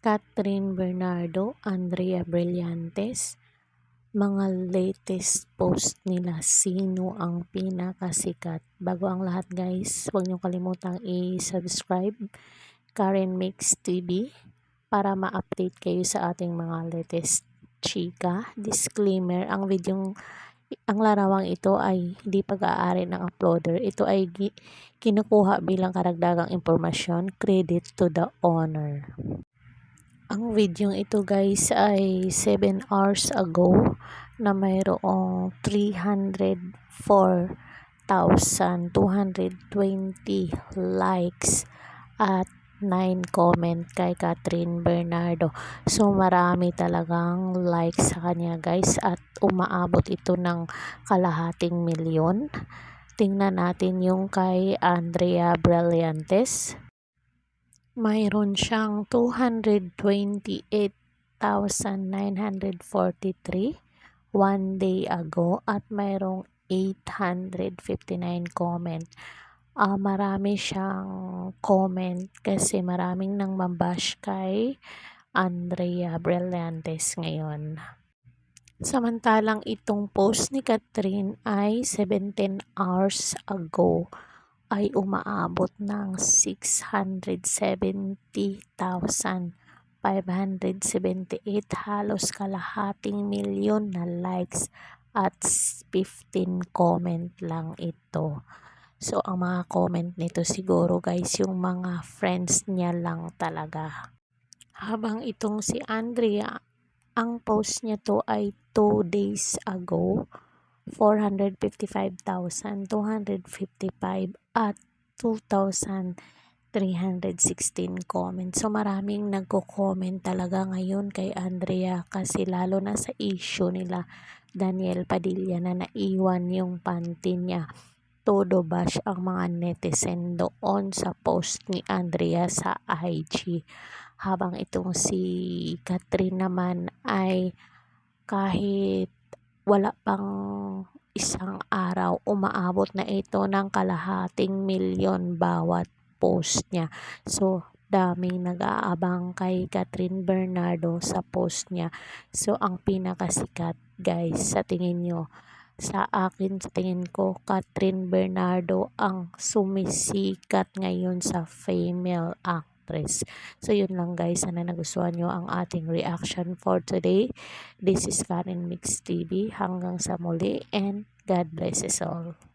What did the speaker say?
Catherine Bernardo, Andrea Brillantes, mga latest post nila, sino ang pinakasikat. Bago ang lahat guys, huwag niyo kalimutang i-subscribe Karen Mix TV para ma-update kayo sa ating mga latest chika. Disclaimer, ang videong ang larawang ito ay hindi pag-aari ng uploader. Ito ay kinukuha bilang karagdagang impormasyon. Credit to the owner. Ang video ito guys ay 7 hours ago na mayroong 304,220 likes at 9 comment kay Catherine Bernardo. So marami talagang likes sa kanya guys at umaabot ito ng kalahating milyon. Tingnan natin yung kay Andrea Brillantes mayroon siyang 228,943 one day ago at mayroong 859 comment. Uh, marami siyang comment kasi maraming nang mabash kay Andrea Brillantes ngayon. Samantalang itong post ni Catherine ay 17 hours ago ay umaabot ng 670,578 halos kalahating milyon na likes at 15 comment lang ito. So, ang mga comment nito siguro guys, yung mga friends niya lang talaga. Habang itong si Andrea, ang post niya to ay 2 days ago 455,255 at 2,316 comments. So maraming nagko-comment talaga ngayon kay Andrea kasi lalo na sa issue nila Daniel Padilla na naiwan yung panty niya. Todo bash ang mga netizen doon sa post ni Andrea sa IG. Habang itong si Catherine naman ay kahit wala pang isang araw umaabot na ito ng kalahating milyon bawat post niya. So, daming nag-aabang kay Catherine Bernardo sa post niya. So, ang pinakasikat guys sa tingin nyo, sa akin sa tingin ko, Catherine Bernardo ang sumisikat ngayon sa female act actress. So, yun lang guys. Sana nagustuhan nyo ang ating reaction for today. This is Karen Mix TV. Hanggang sa muli and God bless us all.